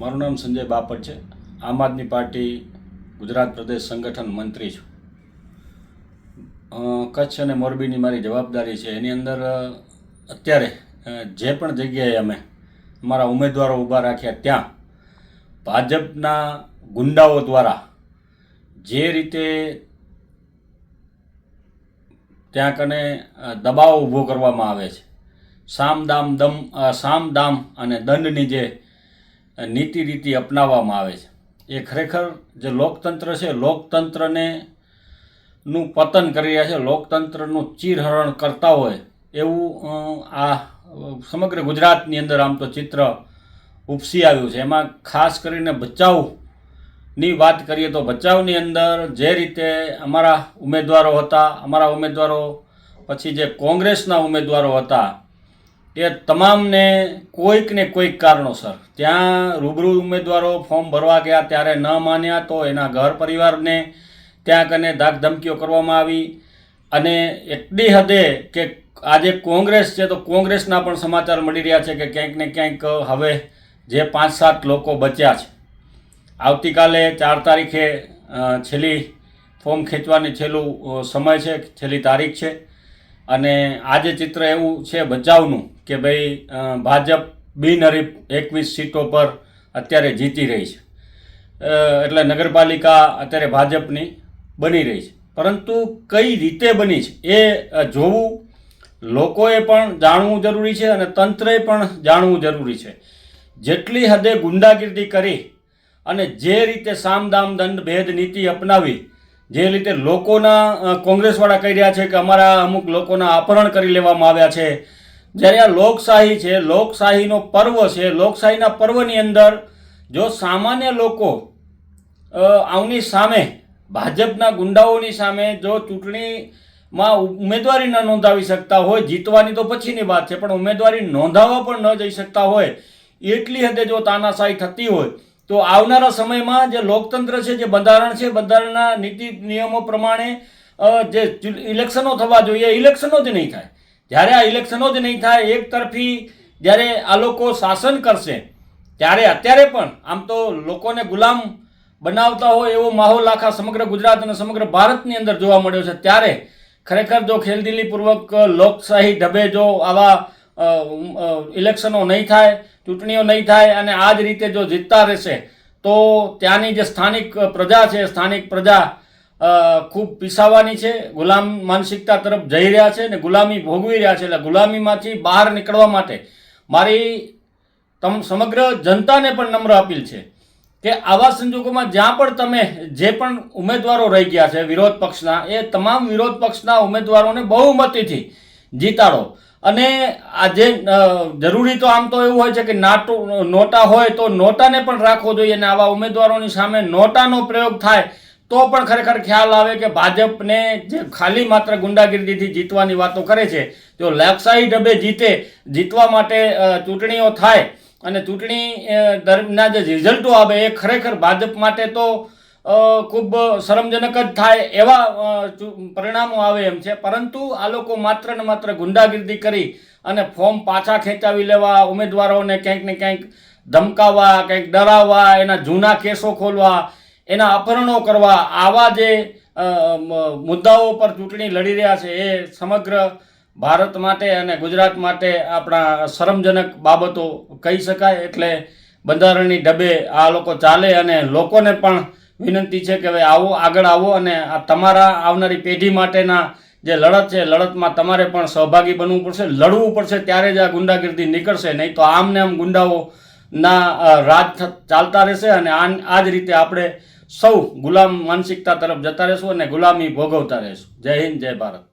મારું નામ સંજય બાપટ છે. આમ આદમી પાર્ટી ગુજરાત પ્રદેશ સંગઠન મંત્રી છું. કચ્છ અને મોરબીની મારી જવાબદારી છે. એની અંદર અત્યારે જે પણ જગ્યાએ અમે અમારા ઉમેદવારો ઊભા રાખ્યા ત્યાં, ભાજપના ગુંડાઓ દ્વારા જે રીતે ત્યાં કને દબાવ ઊભો કરવામાં આવે છે. સામ દામ દમ સામ દામ અને દંડની જે નીતિ રીતિ અપનાવવામાં આવે છે. એ ખરેખર જે લોકતંત્ર છે, લોકતંત્રને નું પતન કરી રહ્યા છે, લોકતંત્રનું ચીરહરણ કરતા હોય એવું આ સમગ્ર ગુજરાતની અંદર આમ તો ચિત્ર ઉપસી આવ્યું છે. એમાં ખાસ કરીને બચાવની વાત કરીએ તો બચાવની અંદર જે રીતે અમારા ઉમેદવારો હતા, અમારા ઉમેદવારો પછી જે કોંગ્રેસના ઉમેદવારો હતા એ તમામને કોઈક ને કોઈક કારણોસર. ત્યાં રૂબરૂ ઉમેદવારો ફોર્મ ભરવા ગયા, ત્યારે ન માન્યા તો એના ઘર પરિવારને ત્યાં કને ધાકધમકીઓ કરવામાં આવી. અને એટલી હદે કે આજે કોંગ્રેસ છે તો કોંગ્રેસના પણ સમાચાર મળી રહ્યા છે કે ક્યાંક ને ક્યાંક હવે જે પાંચ સાત લોકો બચ્યા છે. આવતીકાલે ચાર તારીખે છેલ્લી ફોર્મ ખેંચવાની છેલ્લું સમય છે, છેલ્લી તારીખ છે. અને આજે ચિત્ર એવું છે બચાવનું કે ભાઈ ભાજપ બિનહરીફ એકવીસ સીટો પર અત્યારે જીતી રહી છે. એટલે નગરપાલિકા અત્યારે ભાજપની બની રહી છે. પરંતુ કઈ રીતે બની છે એ જોવું લોકોએ પણ જાણવું જરૂરી છે અને તંત્રએ પણ જાણવું જરૂરી છે. જેટલી હદે ગુંડાગીર્દી કરી અને જે રીતે સામદામ દંડ ભેદ નીતિ અપનાવી જે રીતે લોકોના કોંગ્રેસવાળા કહી રહ્યા છે કે અમારા અમુક લોકોના અપહરણ કરી લેવામાં આવ્યા છે. જ્યારે આ લોકશાહી છે, લોકશાહીનો પર્વ છે, લોકશાહીના પર્વની અંદર જો સામાન્ય લોકો આવની સામે, ભાજપના ગુંડાઓની સામે જો ચૂંટણીમાં ઉમેદવારી ન નોંધાવી શકતા હોય, જીતવાની તો પછીની વાત છે, પણ ઉમેદવારી નોંધાવવા પણ ન જઈ શકતા હોય, એટલી હદે જો તાનાશાહી થતી હોય તો આવનારા સમયમાં જે લોકતંત્ર છે, જે બંધારણ છે, બંધારણના નીતિ નિયમો પ્રમાણે જે ઇલેક્શનો થવા જોઈએ ઇલેક્શનો જ નહીં થાય. જ્યારે આ ઇલેક્શનો જ નહીં થાય, એક તરફી જ્યારે આ લોકો શાસન કરશે, ત્યારે અત્યારે પણ આમ તો લોકોને ગુલામ બનાવતા હોય એવો માહોલ આખા સમગ્ર ગુજરાત અને સમગ્ર ભારતની અંદર જોવા મળ્યો છે. ત્યારે ખરેખર જો ખેલદિલીપૂર્વક લોકશાહી ઢબે જો આવા ઇલેક્શનો નહીં થાય ચૂંટણીઓ નહીં થાય અને આ જ રીતે જો જીતતા રહેશે, તો ત્યાંની જે સ્થાનિક પ્રજા છે, સ્થાનિક પ્રજા ખૂબ પીસાવાની છે, ગુલામ માનસિકતા તરફ જઈ રહ્યા છે અને ગુલામી ભોગવી રહ્યા છે. એટલે ગુલામીમાંથી બહાર નીકળવા માટે મારી તમ, સમગ્ર જનતાને પણ નમ્ર અપીલ છે કે આવા સંજોગોમાં જ્યાં પણ તમે જે પણ ઉમેદવારો રહી ગયા છે, વિરોધ પક્ષના, એ તમામ વિરોધ પક્ષના ઉમેદવારોને બહુમતીથી જીતાડો. અને આ જે જરૂરી તો આમ તો એવું હોય છે કે નાટો, નોટા હોય તો નોટાને પણ રાખવો જોઈએ અને આવા ઉમેદવારોની સામે નોટાનો પ્રયોગ થાય તો પણ ખરેખર ખ્યાલ આવે કે ભાજપને જે ખાલી માત્ર ગુંડાગીરીથી જીતવાની વાતો કરે છે, જો લોકશાહી ઢબે જીતે, જીતવા માટે ચૂંટણીઓ થાય અને ચૂંટણી દરમિયાન જે રિઝલ્ટો આવે એ ખરેખર ભાજપ માટે તો ખૂબ શરમજનક જ થાય એવા પરિણામો આવે એમ છે. પરંતુ આ લોકો માત્ર ને માત્ર ગુંડાગીર્દી કરી અને ફોર્મ પાછા ખેંચાવી લેવા, ઉમેદવારોને ક્યાંક ને ક્યાંક ધમકાવવા કંઈક ડરાવવા, એના જૂના કેસો ખોલવા, એના અપહરણો કરવા, આવા જે મુદ્દાઓ પર ચૂંટણી લડી રહ્યા છે એ સમગ્ર ભારત માટે અને ગુજરાત માટે આપણા શરમજનક બાબતો કહી શકાય. એટલે બંધારણની ડબે આ લોકો ચાલે અને લોકોને પણ વિનંતી છે કે ભાઈ આવો, આગળ આવો અને આ તમારા આવનારી પેઢી માટેના જે લડત છે, લડતમાં તમારે પણ સહભાગી બનવું પડશે, લડવું પડશે ત્યારે જ આ ગુંડાગીર્દી નીકળશે. નહીં તો આમ ને આમ ગુંડાઓ ના રાજ ચાલતા રહેશે અને આ જ રીતે આપણે સૌ ગુલામ માનસિકતા તરફ જતા રહેશું અને ગુલામી ભોગવતા રહેશું. જય હિન્દ, જય ભારત.